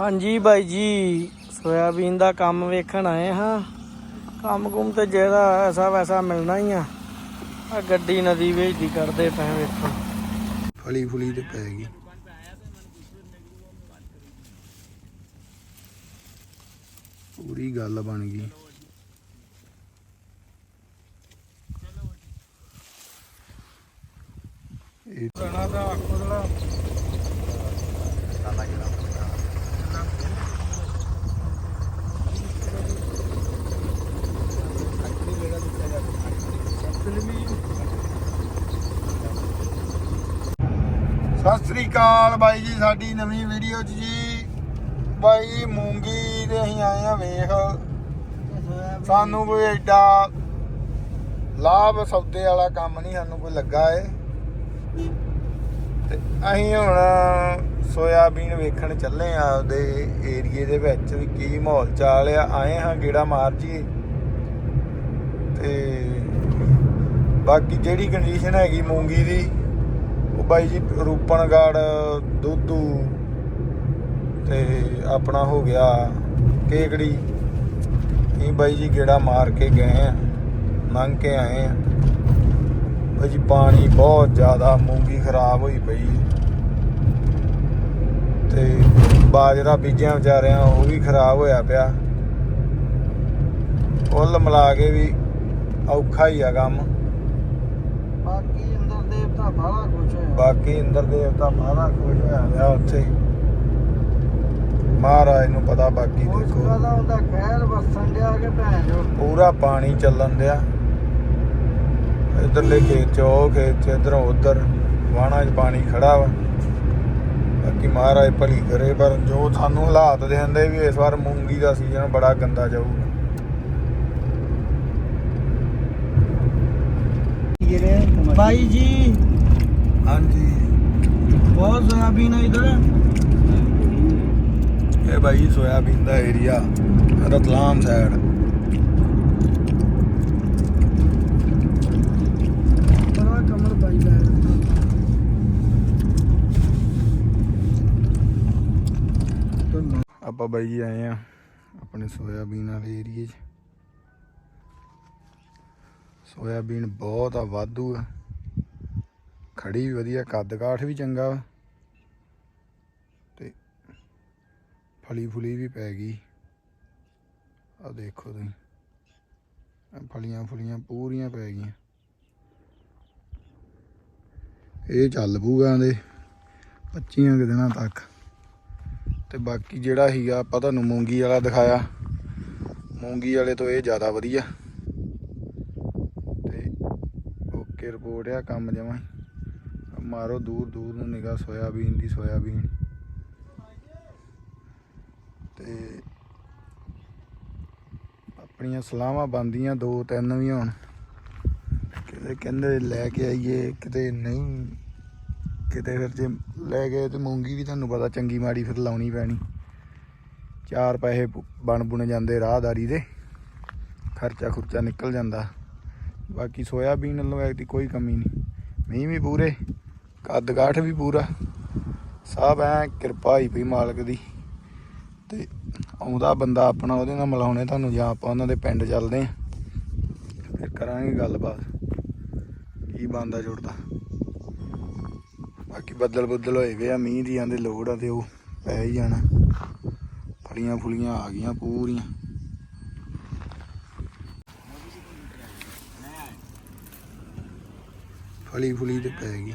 ਹਾਂਜੀ ਬਾਈ ਜੀ, ਸੋਇਆਬੀਨ ਦਾ ਕੰਮ ਵੇਖਣ ਆਏ ਹਾਂ। ਕੰਮ ਕੁਮ ਤੇ ਜਿਹੜਾ ਐਸਾ ਵੈਸਾ ਮਿਲਣਾ ਹੀ ਆ। ਆ ਗੱਡੀ ਨਦੀ ਵਿੱਚ ਦੀ ਕੱਢਦੇ ਪਏ ਵੇਖੋ। ਫਲੀ ਫੁਲੀ ਤੇ ਪੈ ਗਈ। ਪੂਰੀ ਗੱਲ ਬਣ ਗਈ। ਇਹ ਕਣਾ ਦਾ ਆਖੋਦਲਾ ਸਤਿ ਸ੍ਰੀ ਅਕਾਲ ਬਾਈ ਜੀ, ਸਾਡੀ ਨਵੀਂ ਵੀਡੀਓ 'ਚ ਜੀ। ਬਾਈ ਮੂੰਗੀ ਦੇ ਅਸੀਂ ਆਏ ਆ, ਵੇਖ। ਸਾਨੂੰ ਕੋਈ ਐਡਾ ਲਾਭ ਸੌਦੇ ਵਾਲਾ ਕੰਮ ਨਹੀਂ, ਸਾਨੂੰ ਕੋਈ ਲੱਗਾ ਏ। ਤੇ ਅਸੀਂ ਹੁਣ ਸੋਇਆਬੀਨ ਵੇਖਣ ਚੱਲੇ ਆ ਉਹਦੇ ਏਰੀਏ ਦੇ ਵਿੱਚ ਵੀ ਕੀ ਮਾਹੌਲ ਚਾਲ ਆ। ਆਏ ਹਾਂ ਗੇੜਾ ਮਾਰ ਜੀ। ਤੇ ਬਾਕੀ ਜਿਹੜੀ ਕੰਡੀਸ਼ਨ ਹੈਗੀ ਮੂੰਗੀ ਦੀ ਉਹ ਬਾਈ ਜੀ ਰੂਪਨਗੜ, ਦੁੱਧੂ ਤੇ ਆਪਣਾ ਹੋ ਗਿਆ ਕੇਕੜੀ ਇਹ ਬਾਈ ਜੀ ਗੇੜਾ ਮਾਰ ਕੇ ਗਏ ਆ, ਲੰਘ ਕੇ ਆਏ ਆ। ਬਾਈ ਜੀ ਪਾਣੀ ਬਹੁਤ ਜ਼ਿਆਦਾ, ਮੂੰਗੀ ਖਰਾਬ ਹੋਈ ਪਈ। ਤੇ ਬਾਜਰਾ ਬੀਜਿਆ ਵਿਚਾਰਿਆਂ ਉਹ ਵੀ ਖਰਾਬ ਹੋਇਆ ਪਿਆ। ਕੁੱਲ ਮਿਲਾ ਕੇ ਵੀ ਔਖਾ ਹੀ ਆ ਕੰਮ। ਦੇਵਤਾ ਬਾਹਲਾ ਕੁਛ ਹੈ ਬਾਕੀ ਇੰਦਰ ਦੇਵਤਾ ਬਾਹਲਾ ਖੁਸ਼ ਹੋਇਆ ਹੋਇਆ ਉੱਥੇ। ਮਹਾਰਾਜ ਨੂੰ ਪਤਾ ਬਾਕੀ ਦੇਖੋ। ਦਾ ਹੁੰਦਾ ਖੈਰ ਵਸਣ ਡਿਆ ਕਿ ਭੈਣ ਜੋ ਪੂਰਾ ਪਾਣੀ ਚੱਲਣ ਦਿਆ ਇਧਰਲੇ ਖੇਤ ਚ ਉਹ ਖੇਤ ਚ ਇਧਰੋਂ ਉਧਰ ਵਾਣਾ 'ਚ ਪਾਣੀ ਖੜਾ ਵਾ। ਬਾਕੀ ਮਹਾਰਾਜ ਭਲੀ ਕਰੇ ਪਰ ਜੋ ਸਾਨੂੰ ਹਾਲਾਤ ਦੇਖਦੇ ਵੀ ਇਸ ਵਾਰ ਮੂੰਗੀ ਦਾ ਸੀਜ਼ਨ ਬੜਾ ਗੰਦਾ ਜਾਊਗਾ। ਬਾਈ ਜੀ। ਹਾਂਜੀ। ਬਹੁਤ ਸੋਇਆਬੀਨ ਹੈ ਇਧਰ। ਇਹ ਬਾਈ ਸੋਇਆਬੀਨ ਦਾ ਏਰੀਆ ਰਤਲਾਮ ਸਾਈਡ ਬੜਾ ਕਮਲ ਬਾਈ ਦਾ ਆਪਾਂ ਬਾਈ ਜੀ ਆਏ ਆ ਆਪਣੇ ਸੋਇਆਬੀਨ ਵਾਲੇ ਏਰੀਏ 'ਚ। ਸੋਇਆਬੀਨ ਬਹੁਤ ਆ ਵਾਧੂ ਆ। ਖੜੀ ਵੀ ਵਧੀਆ ਕੱਦ ਕਾਠ ਵੀ ਚੰਗਾ। ਵਾ ਤੇ ਫਲੀ ਫੁਲੀ ਵੀ ਪੈ ਗਈ। ਆ ਦੇਖੋ ਤੁਸੀਂ। ਫਲੀਆਂ ਫੁਲੀਆਂ ਪੂਰੀਆਂ ਪੈ ਗਈਆਂ। ਇਹ ਚੱਲ ਪੂਗਾ ਦੇ 25 ਕੁ ਦਿਨਾਂ ਤੱਕ। ਤੇ ਬਾਕੀ ਜਿਹੜਾ ਹੀਗਾ ਆਪਾਂ ਤੁਹਾਨੂੰ ਮੂੰਗੀ ਵਾਲਾ ਦਿਖਾਇਆ। ਮੂੰਗੀ ਵਾਲੇ ਤੋਂ ਇਹ ਜ਼ਿਆਦਾ ਵਧੀਆ। ਤੇ ਓਕੇ, ਰਿਪੋਰਟ ਆ ਕੰਮ ਜਮਾ ਮਾਰੋ, ਦੂਰ ਦੂਰ ਨੂੰ ਨਿਗਾ ਸੋਇਆਬੀਨ ਦੀ ਸੋਇਆਬੀਨ। ਤੇ ਆਪਣੀਆਂ ਸਲਾਹਾਂ ਬੰਦੀਆਂ ਦੋ, ਤਿੰਨ ਵੀ ਹੁਣ। ਕਿਤੇ ਕਹਿੰਦੇ ਲੈ ਕੇ ਆਈਏ, ਕਿਤੇ ਨਹੀਂ। ਕਿਤੇ ਫਿਰ ਜੇ ਲੈ ਗਏ ਤੇ ਮੂੰਗੀ ਵੀ ਤੁਹਾਨੂੰ ਪਤਾ ਚੰਗੀ ਮਾੜੀ ਫਿਰ ਲਾਉਣੀ ਪੈਣੀ। ਚਾਰ ਪੈਸੇ ਬਣ ਬੁਣ ਜਾਂਦੇ ਰਾਹਦਾਰੀ ਦੇ। ਖਰਚਾ ਖੁਰਚਾ ਨਿਕਲ ਜਾਂਦਾ। ਬਾਕੀ ਸੋਇਆਬੀਨ ਵੱਲੋਂ ਐਕਟੀ ਕੋਈ ਕਮੀ ਨਹੀਂ। ਮੀਂਹ ਵੀ ਪੂਰੇ। ਕੱਦ ਕਾਠ ਵੀ ਪੂਰਾ। ਸਭ ਐ ਕਿਰਪਾ ਹੀ ਪਈ ਮਾਲਕ ਦੀ। ਤੇ ਆਉਂਦਾ ਬੰਦਾ ਆਪਣਾ, ਉਹਦੇ ਨਾਲ ਮਿਲਾਉਣੇ ਤੁਹਾਨੂੰ ਜਾਂ ਆਪਾਂ ਉਹਨਾਂ ਦੇ ਪਿੰਡ ਚੱਲਦੇ ਆ। ਫਿਰ ਕਰਾਂਗੇ ਗੱਲਬਾਤ। ਕੀ ਬੰਦਾ ਜੁੜਦਾ। ਬਾਕੀ ਬੱਦਲ ਬੁੱਦਲ ਹੋਏ ਵੇ ਆ, ਮੀਂਹ ਦੀਆਂ ਦੇ ਲੋੜ ਆ ਤੇ ਉਹ ਪੈ ਹੀ ਜਾਣਾ। ਫਲੀਆਂ ਫੁਲੀਆਂ ਆ ਗਈਆਂ ਪੂਰੀਆਂ। ਫਲੀ ਫੁਲੀ ਤੇ ਪੈ ਗਈ।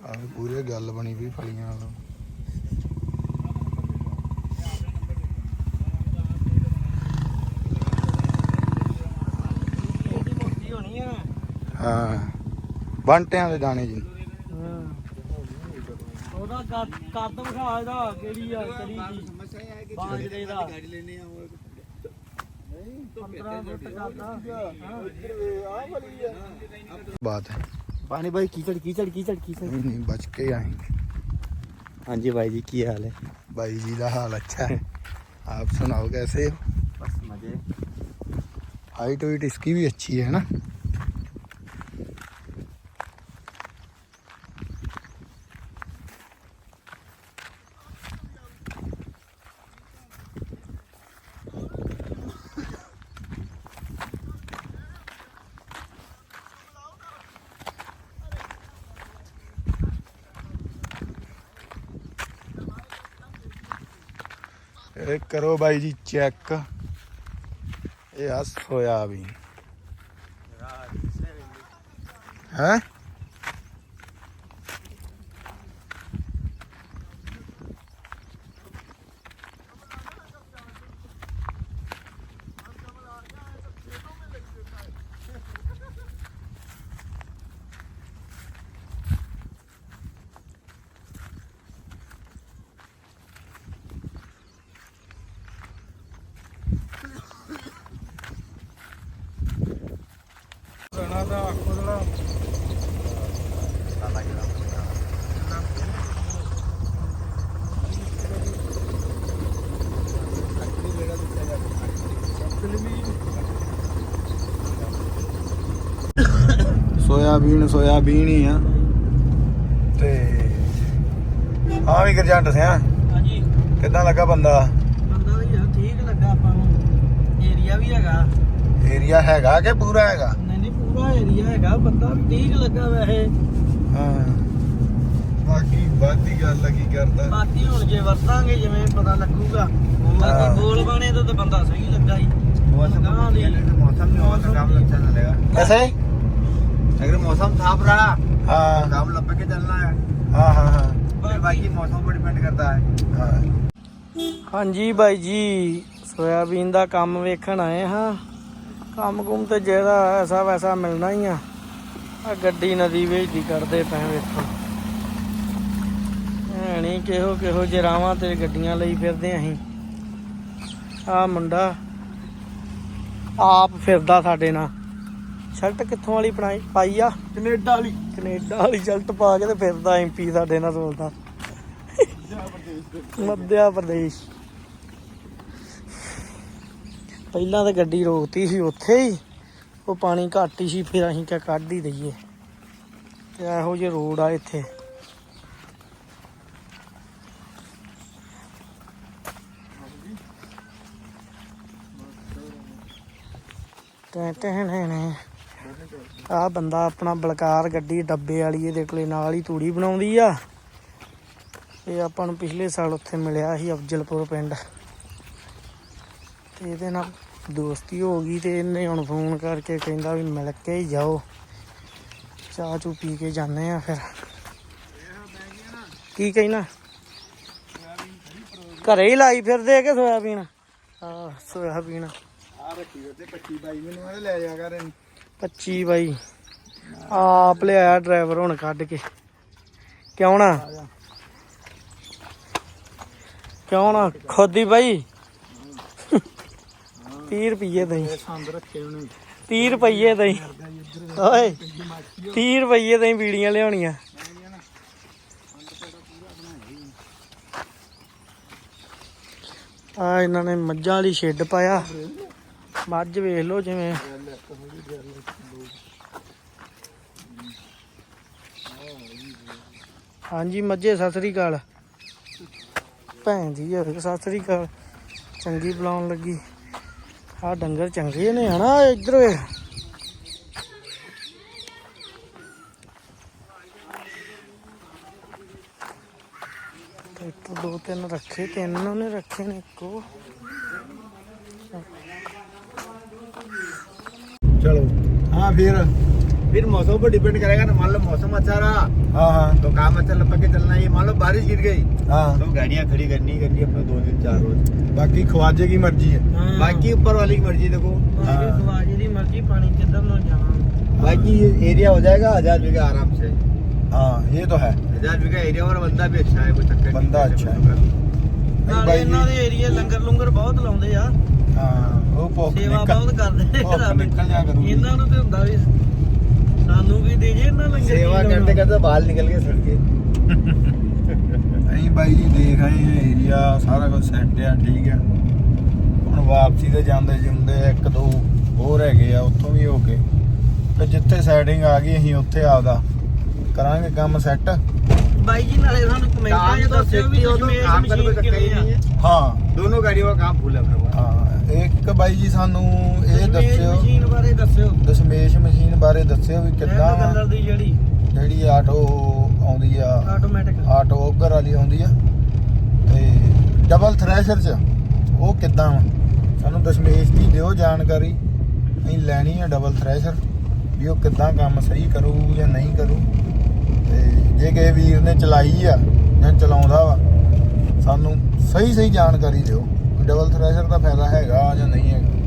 ਆਹ ਪੂਰੇ ਗੱਲ ਬਣੀ ਵੀ ਫਲੀਆਂ ਨਾਲ। ਮੋਟੀ ਆ। ਹਾਂ। ਬੰਟਿਆਂ ਦੇ ਦਾਣੇ ਜੀ। ਉਹਦਾ ਕੱਦ ਵਿਖਾ ਇਹਦਾ ਕਿਹੜੀ ਆ ਕਿਹੜੀ ਦੀ ਬਾਜਰੇ ਦਾ ਗਾੜੀ ਲੈਣੀ ਆ ਉਹ 15 ਫੁੱਟ ਕੱਦ ਆ। ਬਾਤ ਹੈ। पानी भाई कीचड़ कीचड़ कीचड़ कीचड़ ਨਹੀਂ ਨਹੀਂ ਬਚ ਕੇ ਆਏ हाँ जी भाई जी की हाल है भाई जी का हाल अच्छा है आप सुनाओ कैसे हो बस मजे हाइट वाइट इसकी भी अच्छी है ना ਇਹ ਕਰੋ ਬਾਈ ਜੀ ਚੈੱਕ। ਇਹ ਆ ਸੋਇਆਬੀਨ ਹੈ? ਦਾ ਖੁਦਲਾ ਸੋਇਆਬੀਨ ਸੋਇਆਬੀਨ ਹੀ ਆ। ਤੇ ਆ ਵੀ ਗਰਜੰਟ ਸਿਆ ਹਾਂਜੀ। ਕਿੱਦਾਂ ਲੱਗਾ ਬੰਦਾ? ਬੰਦਾ ਯਾਰ ਠੀਕ ਲੱਗਾ ਆਪਾਂ ਨੂੰ। ਏਰੀਆ ਵੀ ਹੈਗਾ। ਏਰੀਆ ਹੈਗਾ ਕਿ ਪੂਰਾ ਹੈਗਾ? ਨਹੀਂ ਨਹੀਂ ਪੂਰਾ ਏਰੀਆ ਹੈਗਾ ਬੰਦਾ ਵੀ ਠੀਕ ਲੱਗਾ ਵੈਸੇ ਹਾਂ ਬਾਕੀ ਬਾਦੀ ਗੱਲ ਆ ਕੀ ਕਰਦਾ ਬਾਕੀ ਹੁਣ ਜੇ ਵਰਤਾਂਗੇ ਜਿਵੇਂ ਪਤਾ ਲੱਗੂਗਾ ਹਾਂ। ਬਾਕੀ ਬੋਲ ਬਾਣੇ ਤੋਂ ਤਾਂ ਬੰਦਾ ਸਹੀ ਲੱਗਾ ਹੀ मौसम हाँ जी। मौसम में और काम अच्छा चलेगा कैसे अगर मौसम साफ रहा हाँ काम लपक के चलना है हाँ हाँ हाँ फिर बाकी मौसम पर डिपेंड करता है हाँ ਹਾਂਜੀ ਬਾਈ ਜੀ ਸੋਇਆਬੀਨ ਦਾ ਕੰਮ ਵੇਖਣ ਆਏ ਹਾਂ ਕੰਮ ਕੁਮ ਤੇ ਜਿਹੜਾ ਐਸਾ ਵੈਸਾ ਮਿਲਣਾ ਹੀ ਆ। ਆ ਗੱਡੀ ਨਦੀ ਵਿੱਚ ਦੀ ਕੱਢਦੇ ਪਏ ਵੇਖੋ ਐਣੀ ਕਿਹੋ ਕਿਹੋ ਜਰਾਵਾਂ ਤੇ ਗੱਡੀਆਂ ਲਈ ਫਿਰਦੇ ਅਸੀਂ। ਆ ਮੁੰਡਾ ਆਪ ਫਿਰਦਾ ਸਾਡੇ ਨਾਲ। ਸ਼ਰਟ ਕਿੱਥੋਂ ਵਾਲੀ ਬਣਾਈ ਪਾਈ ਆ? ਕੈਨੇਡਾ ਵਾਲੀ। ਕੈਨੇਡਾ ਵਾਲੀ ਸ਼ਰਟ ਪਾ ਕੇ ਤੇ ਫਿਰਦਾ ਐਮਪੀ ਸਾਡੇ ਨਾਲ ਰੋਲਦਾ ਮੱਧਿਆ ਪ੍ਰਦੇਸ਼। ਪਹਿਲਾਂ ਤਾਂ ਗੱਡੀ ਰੋਕਤੀ ਸੀ ਉੱਥੇ ਹੀ, ਉਹ ਪਾਣੀ ਘੱਟ ਹੀ ਸੀ, ਫਿਰ ਅਸੀਂ ਕਿਹਾ ਕੱਢ ਹੀ ਦਈਏ। ਤੇ ਇਹੋ ਜਿਹੇ ਰੋਡ ਆ ਇੱਥੇ। ਟੈਂ ਟੈਂ ਨੇ ਨੇ। ਆ ਬੰਦਾ ਆਪਣਾ ਬਲਕਾਰ ਗੱਡੀ ਡੱਬੇ ਵਾਲੀ, ਇਹਦੇ ਕੋਲੇ ਨਾਲ ਹੀ ਤੂੜੀ ਬਣਾਉਂਦੀ ਆ। ਇਹ ਆਪਾਂ ਨੂੰ ਪਿਛਲੇ ਸਾਲ ਉੱਥੇ ਮਿਲਿਆ ਸੀ ਅਫਜ਼ਲਪੁਰ ਪਿੰਡ। ਤੇ ਇਹਦੇ ਨਾਲ ਦੋਸਤੀ ਹੋ ਗਈ ਤੇ ਇਹਨੇ ਹੁਣ ਫੋਨ ਕਰਕੇ ਕਹਿੰਦਾ ਵੀ ਮਿਲ ਕੇ ਹੀ ਜਾਓ। ਚਾਹ ਚੂ ਪੀ ਕੇ ਜਾਂਦੇ ਆ ਫਿਰ। ਕੀ ਕਹਿਣਾ? ਘਰੇ ਹੀ ਲਾਈ ਫਿਰਦੇ ਕਿ ਸੋਇਆਬੀਨ? ਆ ਸੋਇਆਬੀਨ। ਆ ਰੱਖੀ ਤੇ ਕੱਚੀ ਬਾਈ ਮੈਨੂੰ ਇਹ ਲੈ ਜਾ ਕਰ ਇਹਨੂੰ। 25 ਬਾਈ। ਆਪ ਲਿਆਇਆ ਡਰਾਈਵਰ ਹੁਣ ਕੱਢ ਕੇ। ਕਿਉਂ ਨਾ? ਕਿਉਂ ਨਾ? ਖੋਦੀ ਬਾਈ। 30 ਰੁਪਏ ਦਈ ਸੰਦ ਰੱਖੇ ਉਹਨੇ 30 ਰੁਪਏ ਦਈ ਓਏ 30 ਰੁਪਏ ਦਈ ਬੀੜੀਆਂ ਲਿਆਉਣੀਆਂ। ਆ ਇਹਨਾਂ ਨੇ ਮੱਝਾਂ ਵਾਲੀ ਸ਼ੈੱਡ ਪਾਇਆ। ਮੱਝ ਵੇਖ ਲਓ ਜਿਵੇਂ। ਹਾਂਜੀ ਮੱਝੇ ਸਤਿ ਸ੍ਰੀ ਅਕਾਲ। ਭੈਣ ਜੀ ਯਾਰ ਸਤਿ ਸ੍ਰੀ ਅਕਾਲ। ਚੰਗੀ ਬੁਲਾਉਣ ਲੱਗੀ। ਆ ਡੰਗਰ ਚੰਗੇ ਨੇ ਹਨਾ ਇੱਧਰ ਵੇਖ ਟਰੈਕਟਰ ਦੋ ਤਿੰਨ ਰੱਖੇ ਤਿੰਨ ਉਹਨੇ ਰੱਖੇ ਨੇ ਇੱਕੋ ਚਲੋ। ਹਾਂ ਫਿਰ। फिर मौसम पर डिपेंड करेगा ना मान लो मौसम अच्छा रहा ਹਾਂ ਹਾਂ तो काम अच्छा लपक के चलना है मान लो बारिश गिर गई ਹਾਂ तो गाड़ियाँ खड़ी करनी ही करनी अपने दो दिन चार रोज ਬਾਕੀ ਖਵਾਜੇ ਕੀ ਮਰਜ਼ੀ ਹੈ बाकी ऊपर वाली की मर्जी देखो ਬਾਕੀ ਸਵਾਜੀ ਦੀ ਮਰਜ਼ੀ ਪਾਣੀ ਕਿੱਧਰ ਨੂੰ ਜਾਣਾ बाकी एरिया हो जाएगा हजार बीघा आराम से हाँ ये तो है हजार बीघा एरिया और बंदा भी अच्छा है कोई चक्कर नहीं बंदा पैसे अच्छा है। पैसों का भी। ਨਾਲੇ ਬਾਈ ਇਹਨਾਂ ਜੀ ਦੇ ਏਰੀਆ ਲੰਗਰ ਲੰਗਰ ਬਹੁਤ ਲਾਉਂਦੇ ਆ ਹਾਂ ਉਹ ਭੁੱਖ ਸੇਵਾ ਨਿਕਲ ਬਹੁਤ ਕਰਦੇ ਭੁੱਖ ਰੱਬ। ਨਿਕਲ ਜਾ ਕਰੂਗੀ। ਇਹਨਾਂ ਨੂੰ ਤੇ ਹੁੰਦਾ ਵੀ ਸਾਨੂੰ ਵੀ ਦੇ ਜੇ ਇਹਨਾਂ ਲੰਗਰ सेवा ਕੀ करते ਲਾਉਣਾ। करते बाल निकल गए सड़के ਅਸੀਂ ਬਾਈ ਜੀ ਦੇਖ ਆਏ ਆ ਏਰੀਆ ਸਾਰਾ ਕੁਝ ਸੈੱਟ ਆ ਠੀਕ ਆ ਹੁਣ ਵਾਪਸੀ ਤੇ ਜਾਂਦੇ ਜਿੰਦੇ ਇੱਕ ਦੋ ਹੋਰ ਹੈਗੇ ਆ ਉੱਥੋਂ ਵੀ ਹੋ ਕੇ ਤੇ ਜਿੱਥੇ ਸੈਟਿੰਗ ਆ ਗਈ ਅਸੀਂ ਉੱਥੇ ਆਪਦਾ ਕਰਾਂਗੇ ਕੰਮ ਸੈੱਟ ਬਾਈ ਜੀ ਨਾਲੇ ਸਾਨੂੰ ਕਮੈਂਟਾਂ काम 'ਚ तो ਦੱਸਿਓ ਵੀ सेफ्टी हो तो ਦਸ਼ਮੇਸ਼ काम का तो कोई ਮਸ਼ੀਨ चक्कर ही ਕਿਵੇਂ नहीं ਆ है ਹਾਂ दोनों गाड़ियों का काम फुल है अपने पास ਹਾਂ ਇੱਕ ਬਾਈ ਜੀ ਸਾਨੂੰ ਇਹ ਦਸ਼ਮੇਸ਼ ਦੱਸਿਓ ਮਸ਼ੀਨ ਬਾਰੇ ਦੱਸਿਓ ਦਸ਼ਮੇਸ਼ ਮਸ਼ੀਨ ਬਾਰੇ ਦੱਸਿਓ ਵੀ ਕਿੱਦਾਂ ਰੈੱਡ ਕਲਰ ਦੀ ਜਿਹੜੀ ਜਿਹੜੀ ਆਟੋ ਆਉਂਦੀ ਆ ਆਟੋਮੈਟਿਕ ਆਟੋ ਉਗਰ ਵਾਲੀ ਆਉਂਦੀ ਆ ਤੇ ਡਬਲ ਥ੍ਰੈਸ਼ਰ ਚ ਉਹ ਕਿੱਦਾਂ ਵਾ ਸਾਨੂੰ ਦਸ਼ਮੇਸ਼ ਦੀ ਦਿਓ ਜਾਣਕਾਰੀ ਅਸੀਂ ਲੈਣੀ ਆ ਡਬਲ ਥ੍ਰੈਸ਼ਰ ਵੀ ਉਹ ਕਿੱਦਾਂ ਕੰਮ ਸਹੀ ਕਰੂ ਜਾਂ ਨਹੀਂ ਕਰੂ ਤੇ ਜੇ ਕਿਸੇ ਵੀਰ ਨੇ ਚਲਾਈ ਆ ਜਾਂ ਚਲਾਉਂਦਾ ਵਾ। ਸਾਨੂੰ ਸਹੀ ਸਹੀ ਜਾਣਕਾਰੀ ਦਿਓ। ਡਬਲ ਥ੍ਰੈਸ਼ਰ ਦਾ ਫਾਇਦਾ ਹੈਗਾ ਜਾਂ ਨਹੀਂ ਹੈਗਾ।